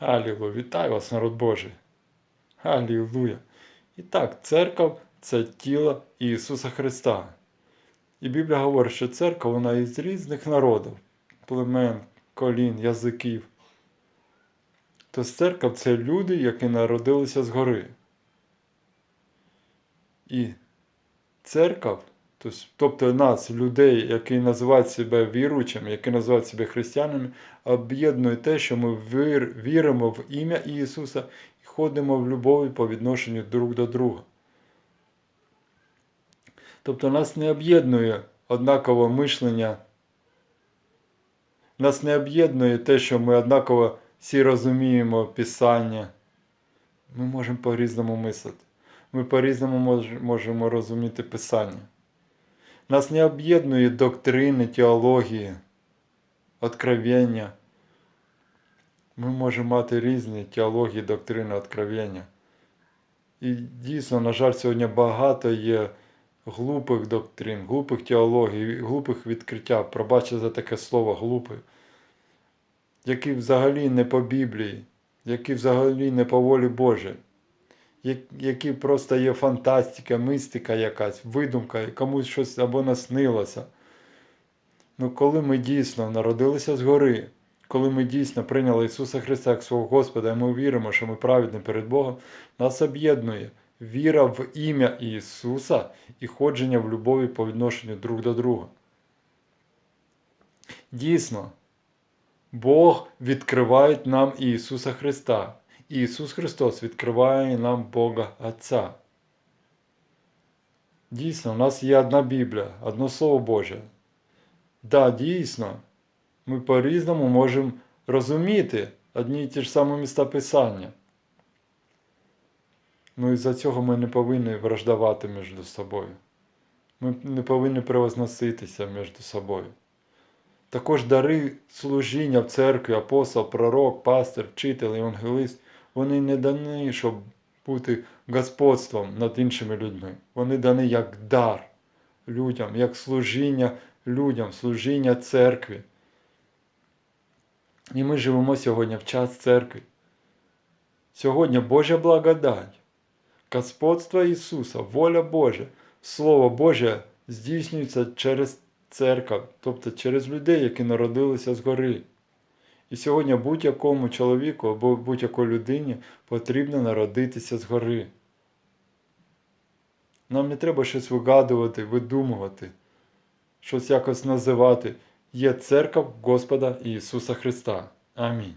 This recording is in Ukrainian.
Алілуя, вітаю вас, народ Божий. Алілуя. І так, церква це тіло Ісуса Христа. І Біблія говорить, що церква вона із різних народів, племен, колін, язиків. То церква це люди, які народилися згори. І церква, тобто нас, людей, які називають себе віруючими, які називають себе християнами, об'єднує те, що ми вір, віримо в ім'я Ісуса і ходимо в любові по відношенню друг до друга. Тобто нас не об'єднує однакове мишлення, нас не об'єднує те, що ми однаково всі розуміємо Писання. Ми можемо по-різному мислити. Ми по-різному можемо розуміти Писання. Нас не об'єднує доктрини, теології, откровення. Ми можемо мати різні теології, доктрини, откровення. І дійсно, на жаль, сьогодні багато є глупих доктрин, глупих теологій, глупих відкриття. Пробачте за таке слово глупий, які взагалі не по Біблії, які взагалі не по волі Божій, які просто є фантастика, мистика якась, видумка, комусь щось або наснилося. Ну, коли ми дійсно народилися згори, коли ми дійсно прийняли Ісуса Христа як свого Господа, і ми віримо, що ми праведні перед Богом, нас об'єднує віра в ім'я Ісуса і ходження в любові по відношенню друг до друга. Дійсно, Бог відкриває нам Ісуса Христа. Ісус Христос відкриває нам Бога Отця. Дійсно, у нас є одна Біблія, одно Слово Боже. Да, дійсно, ми по-різному можемо розуміти одні і ті ж самі міста Писання. Ну і за цього ми не повинні враждувати між собою. Ми не повинні превозноситися між собою. Також дари служіння в церкві, апостол, пророк, пастир, вчитель, евангелист, вони не дані, щоб бути господством над іншими людьми. Вони дані як дар людям, як служіння людям, служіння церкві. І ми живемо сьогодні в час церкви. Сьогодні Божа благодать, господство Ісуса, воля Божа, Слово Боже здійснюється через церкву, тобто через людей, які народилися згори. І сьогодні будь-якому чоловіку або будь-якій людині потрібно народитися згори. Нам не треба щось вигадувати, видумувати, щось якось називати. Є церква Господа Ісуса Христа. Амінь.